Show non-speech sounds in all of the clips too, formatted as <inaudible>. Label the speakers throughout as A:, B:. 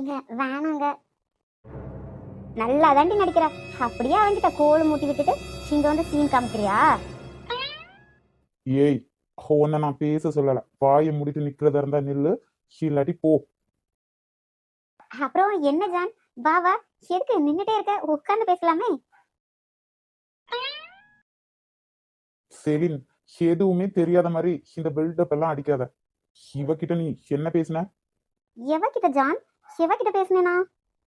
A: ஏங்க வேணாங்க. நல்லா தாண்டி நடிக்கிற. அப்படியே அவன்கிட்ட கோல் மூட்டி விட்டுட்டு இங்க வந்து சீன் காமிக்கிறியா?
B: ஏய் உன்னை நான் பேச சொல்லல. வாயை முடிட்டு நிக்கிறதா இருந்தா நில்லு. இல்லாட்டி போ.
A: அப்புறம் என்ன ஜான்? வா வா. எதுக்கு நின்னுட்டே இருக்க? உட்கார்ந்து பேசலாமே.
B: செலின் எதுவுமே தெரியாத மாதிரி இந்த பில்டப் எல்லாம் அடிக்காத. இவகிட்ட நீ என்ன பேசின?
A: எவகிட்ட ஜான்? எவகிட்ட பேசுனேனா?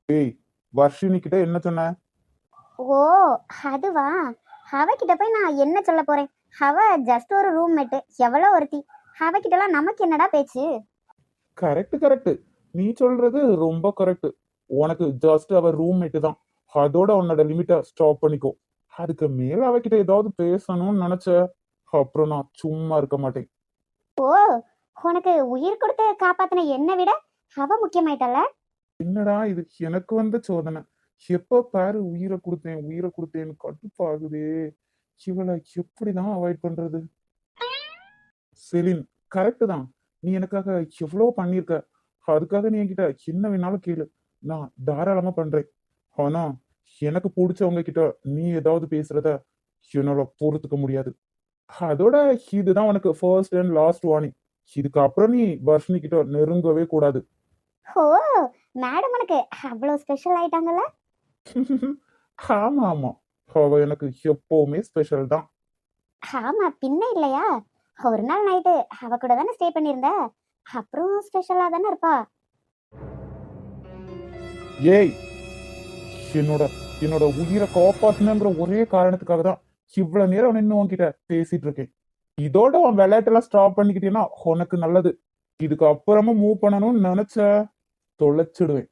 B: ஏய் வர்ஷினி கிட்ட என்ன சொன்ன?
A: ஓ அதுவா? அவகிட்ட போய் நான் என்ன சொல்ல போறேன்? அவ ஜஸ்ட் ஒரு ரூம்மேட் எவ்வளோ ஒருத்தி. அவகிட்டலாம் நமக்கு என்னடா பேச்சு?
B: கரெக்ட் கரெக்ட் நீ சொல்றது ரொம்ப கரெக்ட் உனக்கு ஜஸ்ட் அவ ரூம்மேட் தான். அதோட உன்னோட லிமிட்டை ஸ்டாப் பண்ணிக்கோ. அதுக்கு மேல அவகிட்ட ஏதாவது பேசணும்னு நினைச்ச அப்புறம் நான் சும்மா இருக்க மாட்டேன்.
A: ஓ உனக்கு உயிர் கொடுத்து காப்பாத்தின என்னை விட அவ முக்கியமாயிட்டல
B: என்னடா இது? எனக்கு வந்த சோதனை. எப்ப பாரு உயிரை கொடுத்தேன் உயிரை கொடுத்தேன்னு கட்டுப்பாகுதே இவளை எப்படிதான் அவாய்ட் பண்றது? செலின் கரெக்ட் தான். நீ எனக்காக எவ்வளோ பண்ணியிருக்க. அதுக்காக நீ என்கிட்ட என்ன வேணாலும் கேளு. நான் தாராளமா பண்றேன். ஆனா எனக்கு பிடிச்சவங்க கிட்ட நீ ஏதாவது பேசுறத என்னால பொறுத்துக்க முடியாது. அதோட இதுதான் உனக்கு ஃபர்ஸ்ட் அண்ட் லாஸ்ட் வார்னிங் இதுக்கப்புறம் நீ வர்ஷினி கிட்ட நெருங்கவே கூடாது.
A: ஓ மேடம் உனக்கு அவ்வளோ ஸ்பெஷல் ஆயிட்டாங்கல்ல? <laughs>
B: ஆமா ஆமா. அவ எனக்கு எப்பவுமே ஸ்பெஷல் தான்.
A: ஆமா பின்ன இல்லையா? ஒரு நாள் நைட்டு அவ கூட தானே ஸ்டே பண்ணியிருந்த? அப்புறம் ஸ்பெஷலா தானே இருப்பா?
B: ஏய் என்னோட என்னோட உயிரை காப்பாத்தணுங்கிற ஒரே காரணத்துக்காக தான் இவ்வளவு நேரம் நின்று உன்கிட்ட பேசிட்டு இருக்கேன். இதோட உன் விளையாட்டெல்லாம் ஸ்டாப் பண்ணிக்கிட்டீங்கன்னா உனக்கு நல்லது. இதுக்கு அப்புறமா மூவ் பண்ணணும்னு நினைச்ச தொலைச்சிடுவேன்.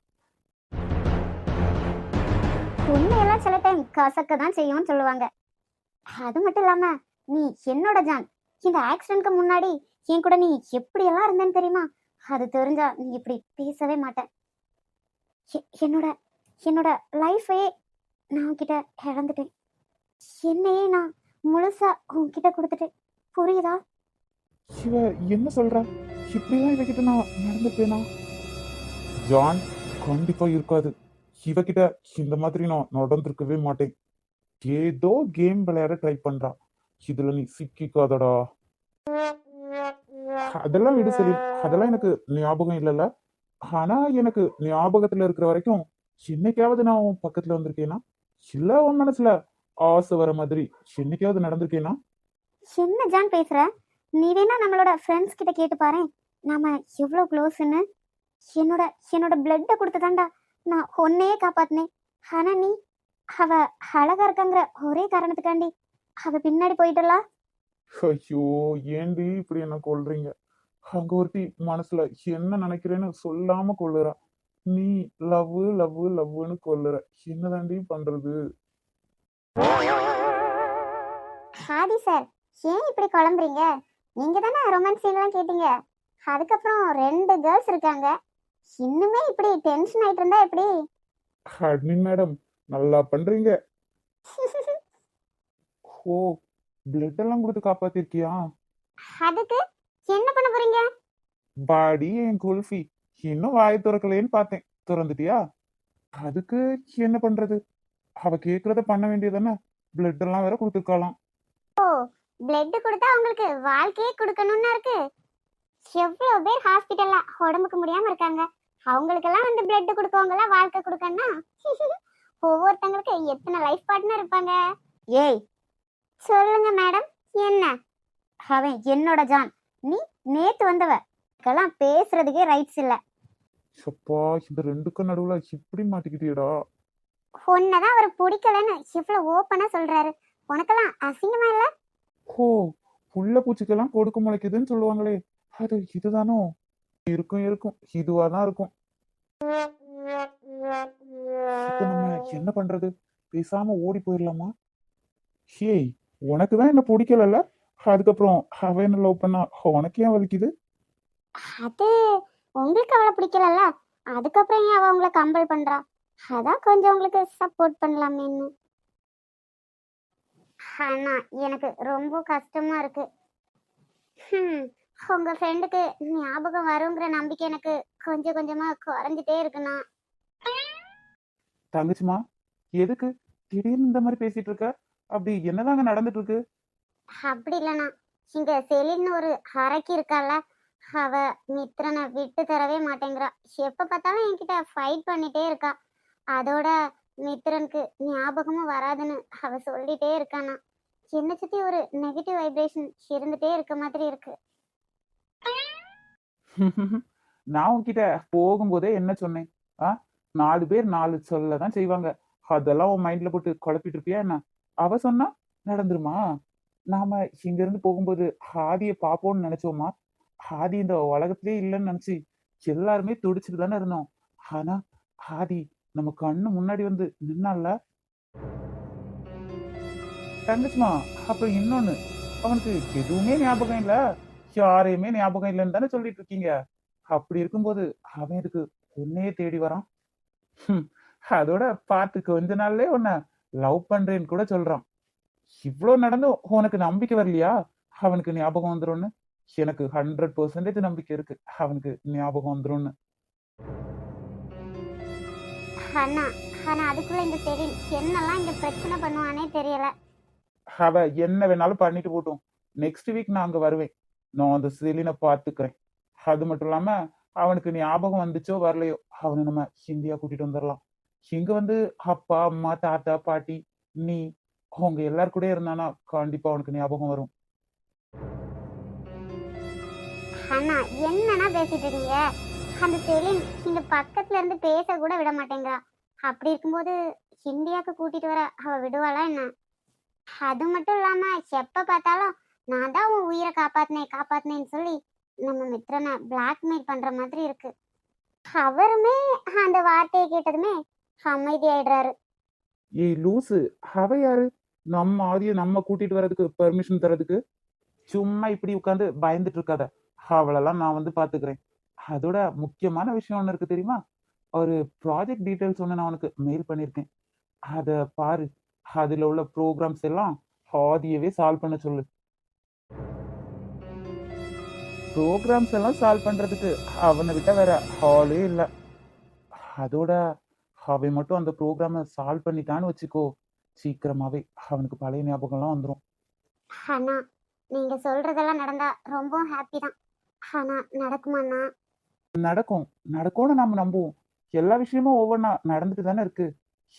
A: உண்மையெல்லாம் சில டைம் கசக்க தான் செய்யும்னு சொல்லுவாங்க. அது மட்டும் இல்லாம நீ என்னோட ஜான் இந்த ஆக்சிடென்ட்க்கு முன்னாடி என் கூட நீ எப்படி எல்லாம் இருந்தேன்னு தெரியுமா? அது தெரிஞ்சா நீ இப்படி பேசவே மாட்டேன் என்னோட என்னோட லைஃபையே நான் உன்கிட்ட இழந்துட்டேன். என்னையே நான் முழுசா உன்கிட்ட கொடுத்துட்டேன் புரியுதா?
B: இவ என்ன சொல்ற? இப்படிலாம் இவகிட்ட நான் நடந்துப்பேனா ஜான் கண்டிப்பா இருக்காது. இவகிட்ட இந்த மாதிரி நான் நடந்திருக்கவே மாட்டேன். ஏதோ கேம் விளையாட ட்ரை பண்றா. இதுல நீ சிக்கிக்காதடா. அதெல்லாம் விடு சரி அதெல்லாம் எனக்கு ஞாபகம் இல்லைல்ல. ஆனா எனக்கு ஞாபகத்துல இருக்கிற வரைக்கும் என்னைக்காவது நான் உன் பக்கத்துல வந்திருக்கேனா? இல்ல உன் மனசுல ஆசை வர மாதிரி என்னைக்காவது நடந்திருக்கேனா?
A: என்ன ஜான் பேசுற? நீ வேணா நம்மளோட ஃப்ரெண்ட்ஸ் கிட்ட கேட்டு பாரு நாம எவ்வளவு க்ளோஸ்ன்னு என்னோட என்னோட பிளட்டை கொடுத்துதான்டா. நான் ஒன்னையே காப்பாத்தினேன். ஆனா நீ அவ அழகா இருக்காங்கிற ஒரே காரணத்துக்காண்டி அவ பின்னாடி போயிட்டலா?
B: ஐயோ ஏண்டி இப்படி என்ன கொல்றீங்க? அங்க ஒருத்தி மனசுல என்ன நினைக்கிறேன்னு சொல்லாம கொல்லுறா. நீ லவ் லவ் லவ்னு கொல்லுற. என்னதாண்டி பண்றது?
A: ஹாதி சார் ஏன் இப்படி குழம்புறீங்க? நீங்க தானே ரொமான்ஸ் சீன்லாம் கேட்டீங்க. அதுக்கப்புறம் ரெண்டு கேர்ள்ஸ் இருக்காங்க. இன்னுமே இப்படி டென்ஷன் ஆயிட்டு இருந்தா எப்படி?
B: அட்மின் மேடம் நல்லா பண்றீங்க. <laughs> ஓ பிளட் எல்லாம் கொடுத்து காப்பாத்திருக்கியா?
A: அதுக்கு என்ன பண்ண போறீங்க?
B: பாடி என் குல்ஃபி. இன்னும் வாய் திறக்கலைன்னு பார்த்தேன். திறந்துட்டியா? அதுக்கு என்ன பண்றது? அவ கேக்குறத பண்ண வேண்டியதானே பிளட் எல்லாம் வேற கொடுத்துருக்கலாம்
A: பிளட் கொடுத்தா உங்களுக்கு வாழ்க்கையே கொடுக்கணும்னு இருக்கு. எவ்வளவு பேர் ஹாஸ்பிட்டல்ல உடம்புக்கு முடியாம இருக்காங்க. அவங்களுக்கெல்லாம் வந்து பிளட் கொடுக்கவங்க வாழ்க்கை கொடுக்கணும்னா <laughs> ஒவ்வொருத்தங்களுக்கு எத்தனை லைஃப் பார்ட்னர் இருப்பாங்க? ஏய். சொல்லுங்க மேடம் என்ன? அவன் என்னோட ஜான். நீ நேத்து வந்தவ. இதுக்கெல்லாம் பேசுறதுக்கே ரைட்ஸ் இல்ல.
B: அப்பா இந்த ரெண்டுக்கும் நடுவுல இப்படி மாட்டிக்கிட்டியடா.
A: உன்னதான் அவர் பிடிக்கலன்னு இவ்வளவு ஓப்பனா சொல்றாரு. உனக்கெல்லாம் அசிங்கமா இல்ல?
B: ஓ புள்ள பூச்சிக்கெல்லாம் கொடுக்க முளைக்குதுன்னு சொல்லுவாங்களே. அது இதுதானோ? இருக்கும் இருக்கும். இதுவா தான் இருக்கும். இப்ப நம்ம என்ன பண்றது? பேசாம ஓடி போயிடலாமா ஹேய் உனக்கு தான் என்ன பிடிக்கலல்ல? அதுக்கப்புறம் அவ என்ன லவ் பண்ணா? உனக்கு ஏன் வலிக்குது?
A: அது உங்களுக்கு அவளை பிடிக்கலல்ல? அதுக்கப்புறம் ஏன் அவ உங்களை கம்பல் பண்றா? அதான் கொஞ்சம் உங்களுக்கு சப்போர்ட் பண்ணலாமேன்னு. ஆனா எனக்கு ரொம்ப கஷ்டமா இருக்கு. ஹம், உங்க ஃப்ரெண்டுக்கு ஞாபகம் வருங்கிற நம்பிக்கை எனக்கு கொஞ்சம் கொஞ்சமா குறைஞ்சிட்டே இருக்குண்ணா
B: தங்கச்சிமா எதுக்கு? திடீர்னு இந்த மாதிரி பேசிட்டு இருக்க? அப்படி என்னதாங்க நடந்துட்டு இருக்கு?
A: அப்படி இல்லைண்ணா. இங்க செலின்னு ஒரு ஹரக்கி இருக்கால அவ மித்ரனை விட்டு தரவே மாட்டேங்கிறா. எப்ப பார்த்தாலும் என்கிட்ட ஃபைட் பண்ணிட்டே இருக்கா. அதோட மித்ரனுக்கு ஞாபகமும் வராதுன்னு அவ சொல்லிட்டே இருக்கானா என்னை சுத்தி ஒரு நெகட்டிவ் வைப்ரேஷன் இருந்துட்டே இருக்க மாதிரி இருக்கு.
B: நான் உன்கிட்ட போகும்போதே என்ன சொன்னேன்? ஆ? நாலு பேர் நாலு சொல்ல தான் செய்வாங்க. அதெல்லாம் உன் மைண்ட்ல போட்டு குழப்பிட்டு இருப்பியா என்ன? அவ சொன்னா நடந்துருமா? நாம இங்க இருந்து போகும்போது ஹாதியை பாப்போம்னு நினைச்சோமா? ஹாதி இந்த உலகத்திலே இல்லைன்னு நினைச்சு எல்லாருமே துடிச்சுட்டு தானே இருந்தோம். ஆனா ஹாதி நம்ம கண்ணு முன்னாடி வந்து நின்னால தங்கச்சிமா அப்புறம் இன்னொன்னு. அவனுக்கு எதுவுமே ஞாபகம் இல்லை. யாரையுமே ஞாபகம் இல்லைன்னு தானே சொல்லிட்டு இருக்கீங்க? அப்படி இருக்கும்போது அவன் இதுக்கு உன்னையே தேடி வரான்? அதோட பார்த்து கொஞ்ச நாள்லயே உன்னை லவ் பண்றேன்னு கூட சொல்றான். இவ்ளோ நடந்தும் உனக்கு நம்பிக்கை வரலையா? அவனுக்கு ஞாபகம் வந்துரும்னு. எனக்கு ஹண்ட்ரட் பர்சன்டேஜ் நம்பிக்கை இருக்கு. அவனுக்கு ஞாபகம் வந்துரும்னு.
A: அண்ணா ஆனா அதுக்குள்ள இந்த செலின் என்னெல்லாம் இங்க பிரச்சனை பண்ணுவானே தெரியல.
B: அவ என்ன வேணாலும் பண்ணிட்டு போட்டும். நெக்ஸ்ட் வீக் நான் அங்க வருவேன். நான் அந்த செலினை பார்த்துக்கிறேன். அது மட்டும் இல்லாம அவனுக்கு ஞாபகம் வந்துச்சோ வரலையோ அவனை நம்ம இந்தியா கூட்டிட்டு வந்துடலாம். இங்க வந்து அப்பா அம்மா தாத்தா பாட்டி நீ அவங்க எல்லார் கூட இருந்தானா கண்டிப்பா அவனுக்கு ஞாபகம் வரும்.
A: அண்ணா என்னன்னா பேசிட்டு இருக்கீங்க? அந்த செலின் இங்க பக்கத்துல இருந்து பேச கூட விட மாட்டேங்கிறா. அப்படி இருக்கும்போது இந்தியாவுக்கு கூட்டிட்டு வர அவ விடுவாளா என்ன? அது மட்டும் இல்லாம எப்ப பார்த்தாலும் நான் தான் உன் உயிரை காப்பாத்தினேன் காப்பாத்தினேன்னு சொல்லி நம்ம மித்ரனை பிளாக்மெயில் பண்ற மாதிரி இருக்கு. அவருமே அந்த வார்த்தையை கேட்டதுமே அமைதியாயிடுறாரு.
B: ஏய் லூசு அவ யாரு? நம்ம ஆதிய நம்ம கூட்டிட்டு வர்றதுக்கு பெர்மிஷன் தரதுக்கு சும்மா இப்படி உட்காந்து பயந்துட்டு இருக்காத. அவளெல்லாம் நான் வந்து பாத்துக்கிறேன். அதோட முக்கியமான விஷயம் ஒன்று இருக்கு தெரியுமா? ஒரு ப்ராஜெக்ட் டீட்டெயில்ஸ் ஒன்று நான் உனக்கு மெயில் பண்ணியிருக்கேன் அதை பாரு. அதுல உள்ள ப்ரோக்ராம்ஸ் எல்லாம் ஆதியவே சால்வ் பண்ண சொல்லு. ப்ரோக்ராம்ஸ் எல்லாம் சால்வ் பண்றதுக்கு அவனை விட்ட வேற ஹாலே இல்லை. அதோட அவன் மட்டும் அந்த ப்ரோக்ராமை சால்வ் பண்ணிட்டான்னு வச்சுக்கோ சீக்கிரமாவே அவனுக்கு பழைய ஞாபகம்லாம் வந்துடும்
A: அண்ணா நீங்க சொல்றதெல்லாம் நடந்தா ரொம்ப ஹாப்பி தான். ஆனா நடக்குமாண்ணா
B: நடக்கும். நடக்கும்னு நம்ம நம்புவோம். எல்லா விஷயமும் ஒவ்வொன்றா நடந்துட்டு தானே இருக்கு.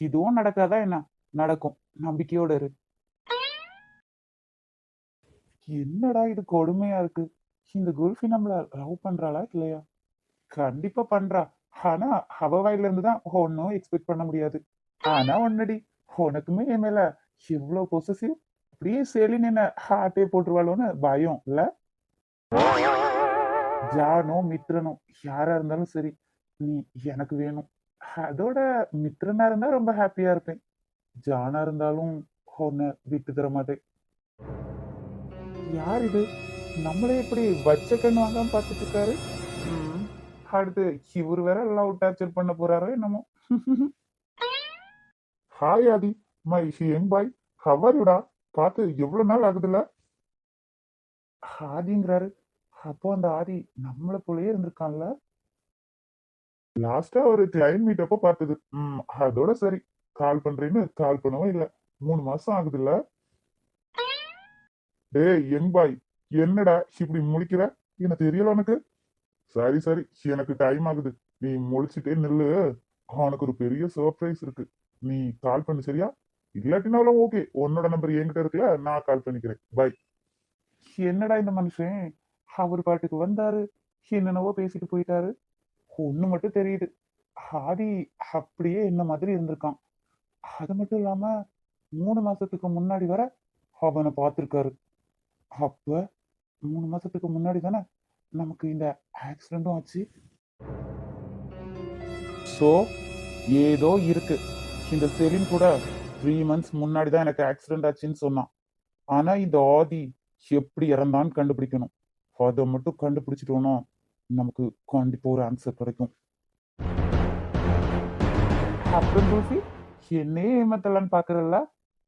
B: இதுவும் நடக்காதா என்ன? நடக்கும். நம்பிக்கையோட இரு. என்னடா இது கொடுமையா இருக்கு? இந்த குல்ஃபி நம்மள லவ் பண்றாளா இல்லையா? கண்டிப்பா பண்றா. ஆனா அவ வாயில இருந்து தான் ஒன்னும் எக்ஸ்பெக்ட் பண்ண முடியாது. ஆனா ஒன்னடி உனக்குமே என் மேல எவ்வளவு பொசசிவ் அப்படியே செலின் என்ன ஹார்ட்டே போட்டுருவாளோன்னு பயம் இல்ல? ஜானோ மித்ரனோ யாரா இருந்தாலும் சரி நீ எனக்கு வேணும். அதோட மித்ரனா இருந்தா ரொம்ப ஹாப்பியா இருப்பேன். ஜானா இருந்தாலும் உன்னை விட்டு தர மாட்டேன். யார் இது? நம்மளே இப்படி வச்ச கண் வாங்காம பார்த்துட்டு இருக்காரு அடுத்து இவர் வேற லவ் டார்ச்சர் பண்ண போறாரோ என்னமோ. Hi Aadhi my young boy ஹவர்டா பார்த்து எவ்வளவு நாள் ஆகுதுல்ல ஆதிங்கிறாரு. அப்போ அந்த ஆதி நம்மள போலயே இருந்திருக்கான்ல? லாஸ்டா ஒரு கிளைண்ட் மீட் அப்போ பார்த்தது. ம் அதோட சரி. கால் பண்றேன்னு கால் பண்ணவும் இல்ல. மூணு மாசம் ஆகுதுல்ல டேய் எங் பாய் என்னடா இப்படி முழிக்கிற? எனக்கு தெரியல உனக்கு? சரி சரி எனக்கு டைம் ஆகுது. நீ முழிச்சிட்டே நில்லு. உனக்கு ஒரு பெரிய சர்ப்ரைஸ் இருக்கு. நீ கால் பண்ணு சரியா? இல்லாட்டினாலும் ஓகே உன்னோட நம்பர் என்கிட்ட இருக்குல்ல நான் கால் பண்ணிக்கிறேன். பை என்னடா இந்த மனுஷன்? அவர் பாட்டுக்கு வந்தாரு. என்னென்னவோ பேசிட்டு போயிட்டாரு. ஒண்ணு மட்டும் தெரியுது. ஆதி அப்படியே என்ன மாதிரி இருந்திருக்கான். அது மட்டும் இல்லாம மூணு மாசத்துக்கு முன்னாடி வர அவனை பார்த்திருக்காரு. அப்ப மூணு மாசத்துக்கு முன்னாடி தானே நமக்கு இந்த ஆக்சிடென்ட்டும் ஆச்சு. ஸோ ஏதோ இருக்கு. இந்த செலின் கூட த்ரீ மந்த்ஸ் முன்னாடி தான் எனக்கு ஆக்சிடென்ட் ஆச்சுன்னு சொன்னான். ஆனா இந்த ஆதி எப்படி இறந்தான்னு கண்டுபிடிக்கணும். அதை மட்டும் கண்டுபிடிச்சிட்டோம்னா நமக்கு கண்டிப்பா ஒரு ஆன்சர் கிடைக்கும். அப்புறம் தூசி என்னையே ஏமாத்தலான்னு பாக்குறல்ல?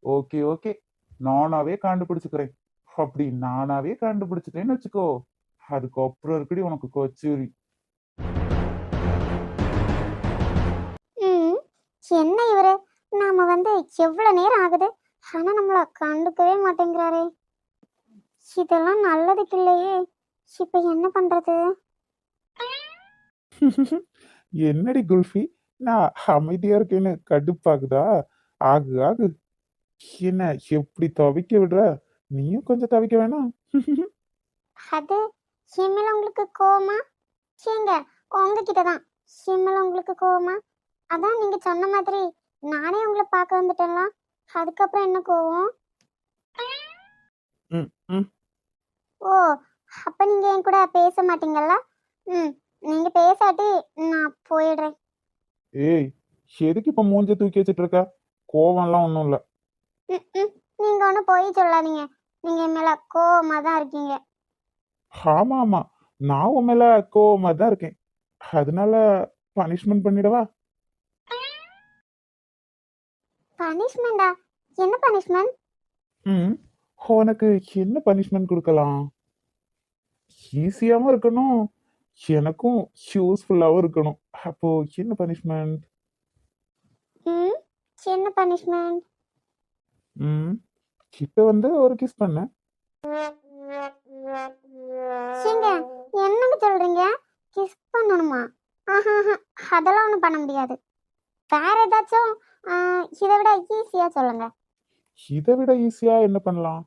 B: ஓகே ஓகே நானாவே கண்டுபிடிச்சுக்கிறேன். அப்படி நானாவே கண்டுபிடிச்சிட்டேன்னு வச்சுக்கோ. அதுக்கப்புறம் இருக்கடி உனக்கு கொச்சூரி.
A: என்ன இவரு? நாம வந்து எவ்வளவு நேரம் ஆகுது? ஆனா நம்மள கண்டுக்கவே மாட்டேங்கிறாரே. இதெல்லாம் நல்லதுக்கு இல்லையே. இப்ப என்ன பண்றது? <laughs>
B: என்னடி குல்ஃபி? நான் அமைதியா இருக்கேன்னு கடுப்பாகுதா? ஆகு ஆகு. என்ன எப்படி துவைக்க விடுற? நீயும் கொஞ்சம் துவைக்க வேணாம்
A: அது என் மேல உங்களுக்கு கோவமா? ஏங்க உங்ககிட்ட தான் என் மேல உங்களுக்கு கோவமா? அதான் நீங்க சொன்ன மாதிரி நானே உங்களை பார்க்க வந்துட்டேன்ல. அதுக்கப்புறம் என்ன கோவம். ஓ அப்ப நீங்க என் கூட பேச மாட்டீங்கல்ல? ம் நீங்க பேசாட்டி நான் போயிடுறேன்.
B: ஏய் எதுக்கு இப்ப மூஞ்ச தூக்கி வச்சிட்டு இருக்க? கோவம்லாம் ஒன்றும் இல்ல.
A: நீங்க ஒன்றும் போய் சொல்லாதீங்க. நீங்க என் மேல கோவமா தான் இருக்கீங்க.
B: ஆமா ஆமா நான் உன் மேல கோவமா தான் இருக்கேன். அதனால பனிஷ்மெண்ட் பண்ணிடவா?
A: பனிஷ்மெண்டா என்ன பனிஷ்மெண்ட்
B: ம். உனக்கு என்ன பனிஷ்மெண்ட் கொடுக்கலாம்? ஈஸியாவும் இருக்கணும். எனக்கும் யூஸ்ஃபுல்லாகவும் இருக்கணும். அப்போ என்ன பனிஷ்மெண்ட்
A: ம். என்ன பனிஷ்மெண்ட்
B: ம். கிட்ட வந்து ஒரு கிஸ் பண்ண.
A: ஏங்க என்னங்க சொல்றீங்க? கிஸ் பண்ணணுமா? ஆஹா அதெல்லாம் ஒன்றும் பண்ண முடியாது. வேற ஏதாச்சும் இதை விட ஈஸியா சொல்லுங்க.
B: இதை விட ஈஸியா என்ன பண்ணலாம்?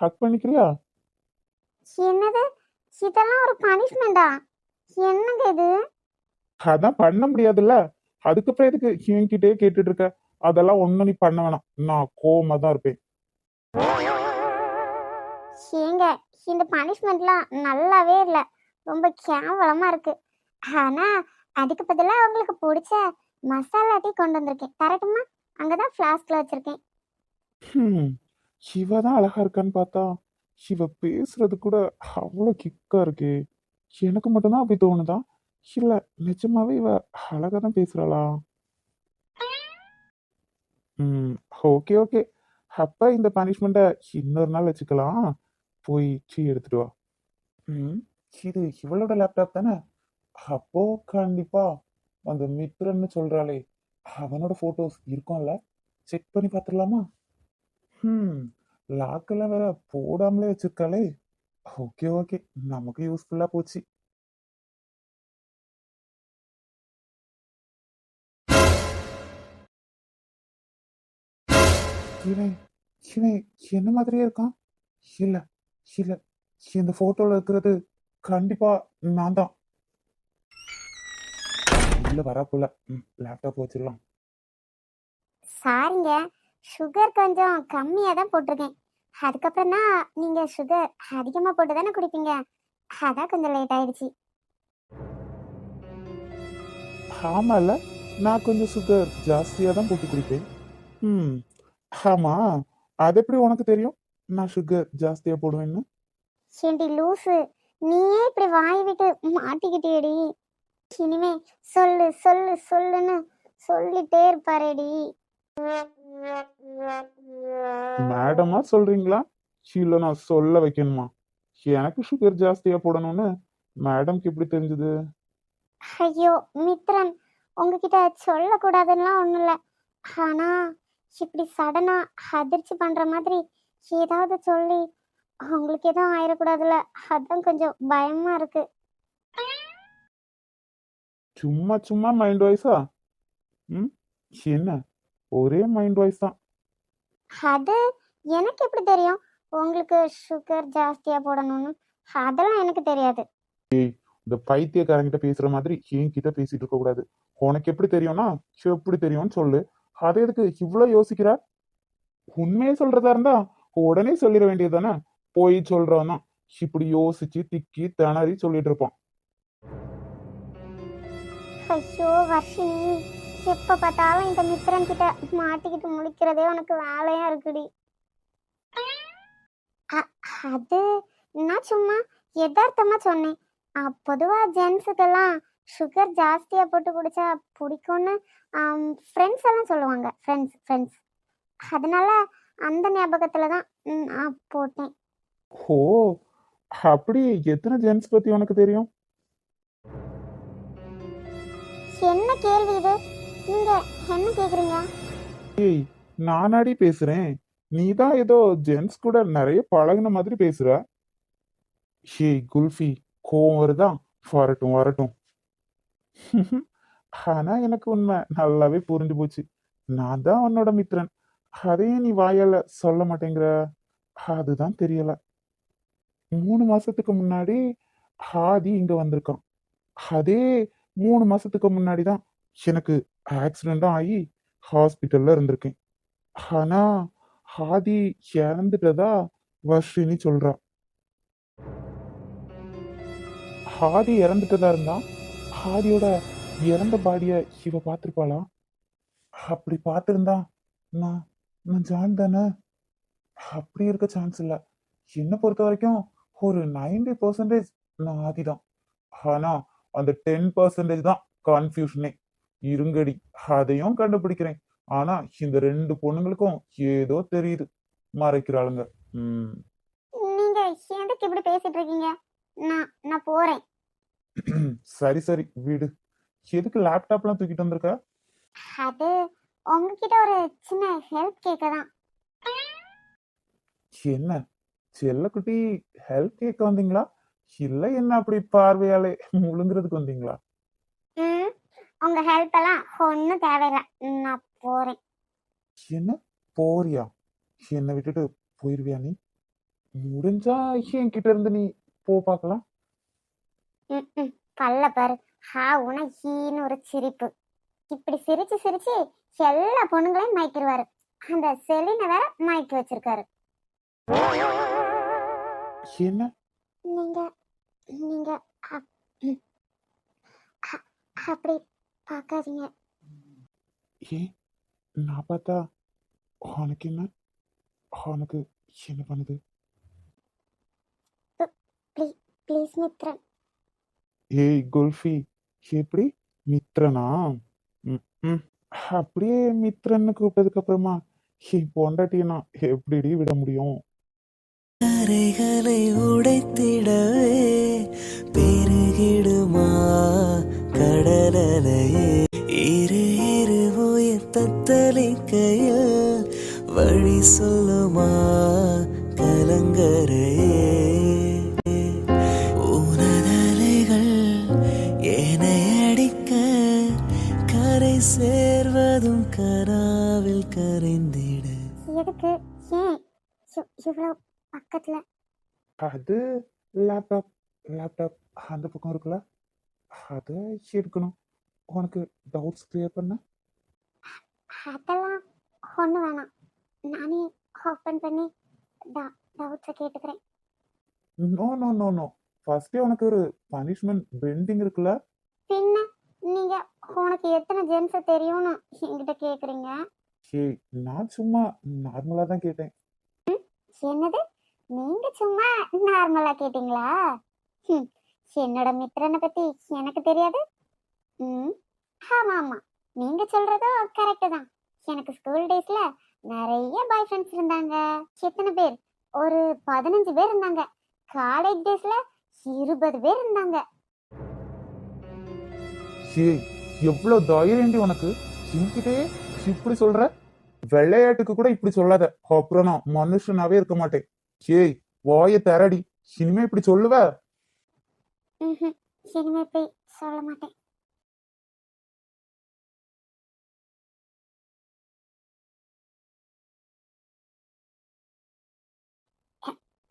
B: ஹக் பண்ணிக்கிறியா?
A: என்னது? இதெல்லாம் ஒரு பனிஷ்மெண்டா என்னங்க இது?
B: அதான் பண்ண முடியாதுல்ல. அதுக்கப்புறம் எதுக்கு என்கிட்டயே கேட்டுட்டு இருக்க? அதெல்லாம் ஒண்ணும் நீ பண்ண வேணாம். நான் கோவமா தான் இருப்பேன்.
A: ஏங்க இந்த பனிஷ்மெண்ட்லாம் நல்லாவே இல்லை. ரொம்ப கேவலமாக இருக்கு. ஆனா அதுக்கு பதிலா உங்களுக்கு பிடிச்ச மசாலா டீ கொண்டு வந்திருக்கேன். தரட்டுமா? அங்கதான் ஃப்ளாஸ்க்ல வச்சிருக்கேன்.
B: ஹம், இவ தான் அழகா இருக்கான்னு பார்த்தா இவ பேசுறது கூட அவ்வளோ கிக்கா இருக்கு. எனக்கு மட்டும்தான் அப்படி தோணுதா? இல்ல நிஜமாவே இவ அழகா தான் பேசுறாளா? ம் ஓகே ஓகே அப்ப இந்த பனிஷ்மெண்ட்டை இன்னொரு நாள் வச்சுக்கலாம். போய் டீ எடுத்துட்டு வா. ம். இது இவளோட லேப்டாப் தானே? அப்போ கண்டிப்பா அந்த மித்ரன்னு சொல்றாளே. அவனோட போட்டோஸ் இருக்கும்ல? செக் பண்ணி பார்த்துடலாமா? ம். லாக்கெல்லாம் வேற போடாமலே வச்சிருக்காளே. ஓகே ஓகே நமக்கு யூஸ்ஃபுல்லா போச்சு. இவன் இவன் என்ன மாதிரியே இருக்கான். இல்ல இல்ல. இந்த போட்டோல இருக்கிறது கண்டிப்பா நான் தான். உள்ள வரக்குள்ள லேப்டாப் வச்சிடலாம்.
A: சாரிங்க சுகர் கொஞ்சம் கம்மியாக தான் போட்டிருக்கேன். அதுக்கப்புறம் தான் நீங்கள் சுகர் அதிகமாக போட்டு தானே குடிப்பீங்க? அதான் கொஞ்சம் லேட் ஆயிடுச்சு.
B: ஆமால நான் கொஞ்சம் சுகர் ஜாஸ்தியா தான் போட்டு குடிப்பேன். ம் ஆமா. அது எப்படி உனக்கு தெரியும்? நான் சுகர் ஜாஸ்தியா போடுவேன்னு.
A: ஏண்டி லூசு. நீயே இப்படி வாய் விட்டு மாட்டிக்கிட்டேடி இனிமே சொல்லு சொல்லு சொல்லுன்னு சொல்லிட்டே இருப்பாரேடி.
B: மேடமா சொல்றீங்களா? இல்ல நான் சொல்ல வைக்கணுமா? எனக்கு சுகர் ஜாஸ்தியா போடணும்னு மேடம்க்கு எப்படி தெரிஞ்சது?
A: ஐயோ மித்ரன் உங்ககிட்ட சொல்லக்கூடாதுன்னா ஒன்றும் இல்லை ஆனா இப்படி சடனா அதிர்ச்சி பண்ற மாதிரி ஏதாவது சொல்லி உங்களுக்கு எதுவும் ஆயிடக்கூடாதுல்ல அதான் கொஞ்சம் பயமா இருக்கு.
B: சும்மா சும்மா மைண்ட் வாய்ஸா ம்? என்ன? ஒரே மைண்ட் வாய்ஸ் தான்.
A: அது எனக்கு எப்படி தெரியும்? உங்களுக்கு சுகர் ஜாஸ்தியா போடணும்னு. அதெல்லாம் எனக்கு தெரியாது.
B: இந்த பைத்தியக்காரங்கிட்ட பேசுற மாதிரி என்கிட்ட பேசிட்டு இருக்க கூடாது உனக்கு எப்படி தெரியும்னா எப்படி தெரியும்னு சொல்லு. அதை எதுக்கு இவ்வளவு யோசிக்கிற? உண்மையை சொல்றதா இருந்தா உடனே சொல்லிட வேண்டியது தானே? போய் சொல்றோம் தான். இப்படி யோசிச்சு திக்கி திணறி சொல்லிட்டு இருப்போம்
A: ஐயோ வர்ஷினி. எப்ப பார்த்தாலும் இந்த மித்திரன் கிட்ட மாட்டிக்கிட்டு முழிக்கிறதே உனக்கு வேலையா இருக்குடி. அ- அது நான் சும்மா யதார்த்தமா சொன்னேன். பொதுவா ஜென்ஸுக்கெல்லாம் சுகர் ஜாஸ்தியா போட்டு குடிச்சா பிடிக்கும்னு ஃப்ரெண்ட்ஸ் எல்லாம் சொல்லுவாங்க. ஃப்ரெண்ட்ஸ் ஃப்ரெண்ட்ஸ் அதனால அந்த ஞாபகத்துல தான் நான் போட்டேன்.
B: ஓ அப்படி எத்தனை ஜென்ஸ் பத்தி உனக்கு தெரியும்?
A: என்ன கேள்வி இது? நீங்க என்ன கேக்குறீங்க?
B: ஏய் நானாடி பேசுறேன். நீ தான் ஏதோ ஜென்ஸ் கூட நிறைய பழகுன மாதிரி பேசுற. ஏய் குல்ஃபி கோவம் வருதா? வரட்டும் வரட்டும். <laughs> ஆனா எனக்கு உண்மை. நல்லாவே புரிஞ்சு போச்சு. நான் தான் உன்னோட மித்திரன் அதே நீ வாயால சொல்ல மாட்டேங்கிற. அதுதான் தெரியல. மூணு மாசத்துக்கு முன்னாடி ஹாதி இங்க வந்திருக்கான். அதே மூணு மாசத்துக்கு முன்னாடி தான் எனக்கு ஆக்சிடென்ட்டும் ஆகி ஹாஸ்பிட்டல்ல இருந்திருக்கேன். ஆனா ஹாதி இறந்துட்டதா வர்ஷினி சொல்றா. ஹாதி இறந்துட்டதா இருந்தான் ஹாரியோட இறந்த பாடிய இவ பார்த்துருப்பாளா? அப்படி பார்த்துருந்தா நான் நான் ஜான் தானே? அப்படி இருக்க சான்ஸ் இல்ல. என்னை பொறுத்த வரைக்கும் ஒரு நைன்டி பர்சன்டேஜ் நான் ஆதி தான் ஆனா அந்த டென் பர்சன்டேஜ் தான் கன்ஃபியூஷனே இருங்கடி அதையும் கண்டுபிடிக்கிறேன். ஆனா இந்த ரெண்டு பொண்ணுங்களுக்கும் ஏதோ தெரியுது. மறைக்கிறாளுங்க. ம்.
A: நீங்க எதுக்கு இப்படி பேசிட்டு இருக்கீங்க. நான் நான் போறேன். <clears throat>
B: சரி சரி வீடு. எதுக்கு லேப்டாப்லாம் தூக்கிட்டு வந்திருக்க?
A: அது உங்ககிட்ட ஒரு சின்ன ஹெல்ப் கேட்க தான்.
B: என்ன? செல்லக்குட்டி ஹெல்ப் கேட்க வந்தீங்களா? இல்ல என்ன அப்படி பார்வையாலே முழுங்குறதுக்கு வந்தீங்களா?
A: ம் உங்க ஹெல்ப் எல்லாம் ஒன்றும் தேவையில்லை. நான் போறேன்.
B: என்ன? போறியா? என்னை விட்டுட்டு போயிருவியா நீ? முடிஞ்சா என் கிட்ட இருந்து நீ போ பார்க்கலாம்.
A: ம் பல்ல பாரு. ஹா உன ஹீன்னு ஒரு சிரிப்பு. இப்படி சிரிச்சு சிரிச்சு எல்லா பொண்ணுங்களையும் மயக்கிடுவாரு அந்த செலினை வேற மயக்கி வச்சிருக்காரு.
B: என்ன?
A: நீங்க நீங்க அப்படி பார்க்காதீங்க
B: ஏன் நான் பார்த்தா உனக்கு என்ன? உனக்கு என்ன பண்ணுது?
A: ப்ளீஸ் மித்ரன்.
B: ஏய் குல்ஃபி. எப்படி? மித்ரனா? ம், அப்படியே மித்ரன்னு கூப்பிட்டதுக்கு அப்புறமா என் நான் எப்படிடி விட முடியும்?
C: கரைகளை உடைத்திடவே பெருகிடுமா கடலலையே? இரு இரு உயிர் தத்தளிக்கையில் வழி சொல்லுமா கலங்கரையே? சேர்வதும் கராவில் கரைந்திட.
A: எதுக்கு? ஏன்? இவ்- இவ்வளவு பக்கத்துல.
B: அது லேப்டாப் லேப்டாப் அந்த பக்கம் இருக்குல்ல? அதை எடுக்கணும். உனக்கு டவுட்ஸ் கிளியர் பண்ண.
A: அதெல்லாம் ஒண்ணு வேணாம். நானே ஓப்பன் பண்ணி டவுட்ஸை கேட்டுக்கிறேன்.
B: No no no no. ஃபர்ஸ்டே உனக்கு ஒரு பனிஷ்மெண்ட் பெண்டிங் இருக்குல்ல?
A: பின்ன? நீங்க உனக்கு எத்தனை ஜென்ஸ் தெரியும்னு என்கிட்ட கேக்குறீங்க?
B: ஏய் நான் சும்மா நார்மலா தான் கேட்டேன்.
A: என்னது? நீங்க சும்மா நார்மலா கேட்டீங்களா? என்னோட மித்திரனை பத்தி எனக்கு தெரியாது. ம் ஆமா ஆமா. நீங்க சொல்றதும் கரெக்ட் தான். எனக்கு ஸ்கூல் டேஸ்ல நிறைய பாய் ஃப்ரெண்ட்ஸ் இருந்தாங்க. எத்தனை பேர்? ஒரு பதினஞ்சு பேர் இருந்தாங்க. காலேஜ் டேஸ்ல இருபது பேர் இருந்தாங்க.
B: ஏய் எவ்வளவு தைரியண்டி உனக்கு? என்கிட்டயே இப்படி சொல்ற? விளையாட்டுக்கு கூட இப்படி சொல்லாத. அப்புறம் நான் மனுஷனாவே இருக்க மாட்டேன். ஏய் வாய தரடி. இனிமே இப்படி சொல்லுவ.
A: இனிமே போய் சொல்ல மாட்டேன்.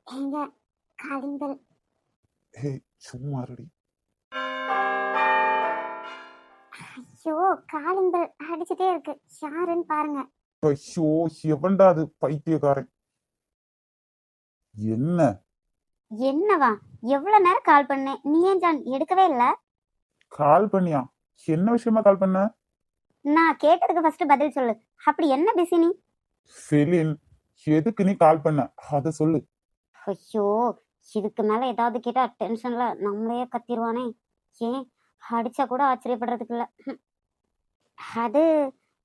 A: எங்க
B: சும்மா இருடி.
A: ஐயோ காலிங்கல் அடிச்சுட்டே இருக்கு. யாருன்னு பாருங்க.
B: ஐயோ எவன்டா அது பைத்தியக்காரன்? என்ன?
A: என்னவா? எவ்வளவு நேரம் கால் பண்ணேன் நீ ஏன் ஜான் எடுக்கவே இல்ல?
B: கால் பண்ணியா? என்ன விஷயமா கால் பண்ண?
A: நான் கேட்டதுக்கு ஃபர்ஸ்ட் பதில் சொல்லு. அப்படி என்ன பிஸி நீ?
B: செலின் எதுக்கு நீ கால் பண்ண? அத சொல்லு.
A: ஐயோ இதுக்கு மேல ஏதாவது கேட்டா டென்ஷன்ல நம்மளையே கத்திருவானே. ஏன்? அடிச்சா கூட ஆச்சரியப்படுறதுக்கு இல்ல. அது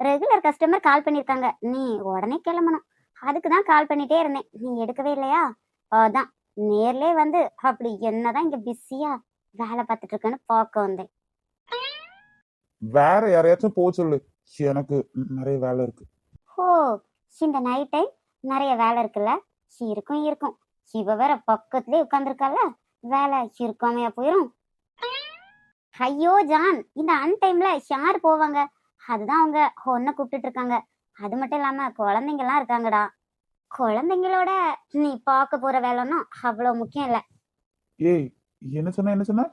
A: ரெகுலர் கஸ்டமர் கால் பண்ணிருக்காங்க. நீ உடனே கிளம்பணும். அதுக்கு தான் கால் பண்ணிட்டே இருந்தேன். நீ எடுக்கவே இல்லையா? அதான். நேர்லயே வந்து அப்படி என்னதான் இங்க பிஸியா வேலை பார்த்துட்டு இருக்கேன்னு பார்க்க வந்தேன்.
B: வேற யாரையாச்சும் போக சொல்லு. எனக்கு நிறைய வேலை இருக்கு.
A: ஓ இந்த நைட் டைம் நிறைய வேலை இருக்குல்ல? இருக்கும் இருக்கும். இவ வேற பக்கத்துலயே உட்காந்துருக்கால வேலை இருக்காமையா போயிரும். ஐயோ ஜான் இந்த அன் டைம்ல யார் போவாங்க? அதுதான் அவங்க ஒன்ன கூப்பிட்டுட்டு இருக்காங்க. அது மட்டும் இல்லாம குழந்தைங்க எல்லாம் இருக்காங்கடா. குழந்தைங்களோட நீ பார்க்க போற வேலைன்னா அவ்வளவு முக்கியம் இல்ல.
B: ஏய் என்ன சொன்ன என்ன சொன்ன?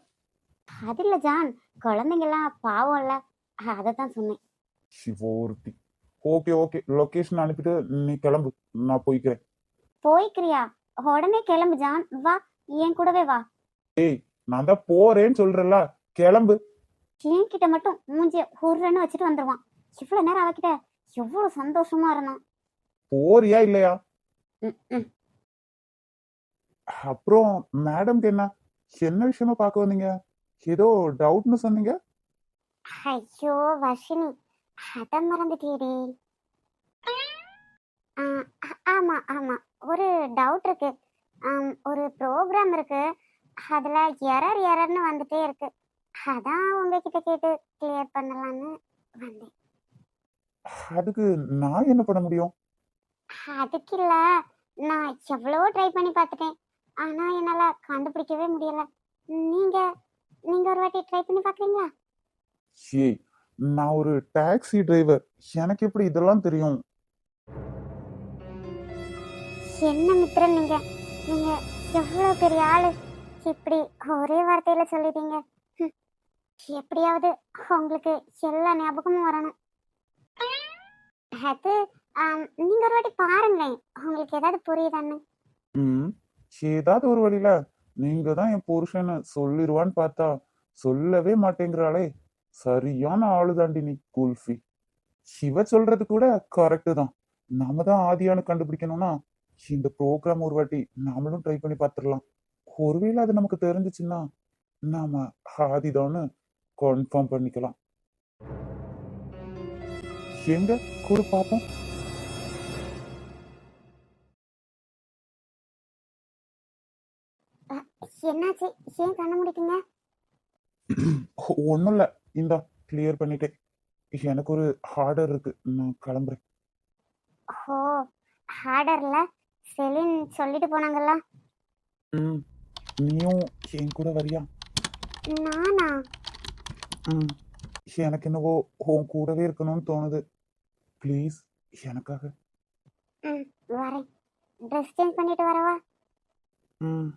A: அது இல்ல ஜான். குழந்தைங்க எல்லாம் பாவம் இல்ல. அதை தான் சொன்னேன்.
B: சிவோர்த்தி ஓகே ஓகே. லொகேஷன் அனுப்பிட்டு நீ கிளம்பு. நான் போய்க்கிறேன்.
A: போய்க்கிறியா? உடனே கிளம்பு ஜான். வா என் கூடவே வா.
B: ஏய் நான் தான் போறேன்னு சொல்றேன்ல. கிளம்பு.
A: என்கிட்ட மட்டும் மூஞ்சிய உருன்னு வச்சுட்டு வந்துருவான். இவ்வளவு நேரம் அவகிட்ட எவ்வளவு சந்தோஷமா இருந்தான்.
B: போறியா இல்லையா. அப்புறம் மேடம்க்கு என்ன? என்ன விஷயமா பார்க்க வந்தீங்க? ஏதோ டவுட்னு சொன்னீங்க?
A: ஐயோ வர்ஷினி. அத ஆ- ஆமா ஆமா. ஒரு டவுட் இருக்கு. ஒரு ப்ரோக்ராம் இருக்கு. அதுல எரர் எரர்னு வந்துட்டே இருக்கு. அதான் உங்ககிட்ட கேட்டு கிளியர் பண்ணலாம்னு வந்தேன்.
B: அதுக்கு நான் என்ன பண்ண முடியும்?
A: அதுக்கு இல்ல நான் எவ்வளவோ ட்ரை பண்ணி பார்த்துட்டேன். ஆனா என்னால கண்டுபிடிக்கவே முடியல. நீங்க நீங்க ஒரு வாட்டி ட்ரை பண்ணி பாக்குறீங்களா
B: ஏய் நான் ஒரு டாக்ஸி டிரைவர் எனக்கு எப்படி இதெல்லாம் தெரியும்?
A: என்ன மித்திரன் நீங்க? நீங்க எவ்வளவு பெரிய ஆளு? இப்படி ஒரே வார்த்தையில சொல்லிட்டீங்க. எப்படியாவது உங்களுக்கு எல்லா ஞாபகமும் வரணும். அது நீங்க ஒரு வாட்டி பாருங்களேன். உங்களுக்கு ஏதாவது புரியுதான்னு?
B: ம் ஏதாவது ஒரு வழியில நீங்க தான் என் புருஷன்னு சொல்லிடுவான்னு பார்த்தா சொல்லவே மாட்டேங்கிறாளே. சரியான ஆளு தாண்டி நீ குல்ஃபி. சிவ சொல்றது கூட கரெக்டு தான். நாம தான் ஆதியானு கண்டுபிடிக்கணும்னா இந்த ப்ரோக்ராம் ஒரு வாட்டி நாமளும் ட்ரை பண்ணி பார்த்துடலாம். ஒருவேளை அது நமக்கு தெரிஞ்சிச்சுன்னா நாம ஆதிதான்னு கன்ஃபார்ம் பண்ணிக்கலாம். எங்க? கூட பார்ப்போம்.
A: என்னாச்சு? ஏன் கண்ண முடிக்கீங்க
B: ஒன்றும் இல்லை. இந்தா கிளியர் பண்ணிட்டேன் எனக்கு ஒரு ஆர்டர் இருக்கு. நான் கிளம்புறேன்.
A: ஓ ஆர்டர்ல செலின் சொல்லிட்டு போனாங்கல்ல?
B: ம். நீயும் என் கூட வரியா?
A: நானா?
B: எனக்கு என்னவோ உன் கூடவே இருக்கணும்னு தோணுது ப்ளீஸ் எனக்காக
A: ம் வரேன் ட்ரெஸ் சேஞ்ச் பண்ணிட்டு வரவா
B: ம்